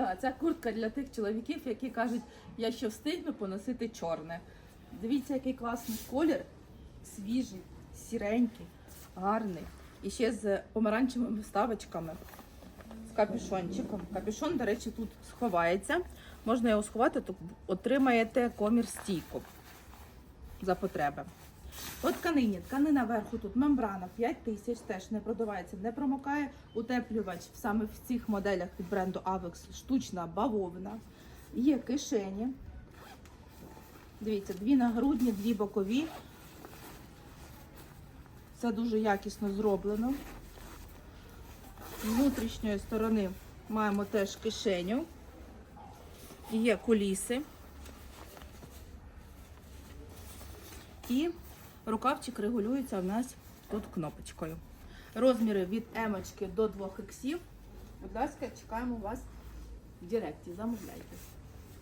Так, ця куртка для тих чоловіків, які кажуть, я ще встигну поносити чорне. Дивіться, який класний колір, свіжий, сіренький, гарний. І ще з помаранчевими вставочками, з капюшончиком. Капюшон, до речі, тут сховається. Можна його сховати, то отримаєте комір стійку за потреби. По тканині. Тканина верху тут мембрана 5 тисяч, теж не продувається, не промокає. Утеплювач саме в цих моделях від бренду Avex штучна бавовна. Є кишені. Дивіться, дві нагрудні, дві бокові. Це дуже якісно зроблено. З внутрішньої сторони маємо теж кишеню. Є куліси. І рукавчик регулюється в нас тут кнопочкою. Розміри від емочки до 2 іксів. Будь ласка, чекаємо вас в Директі. Замовляйте.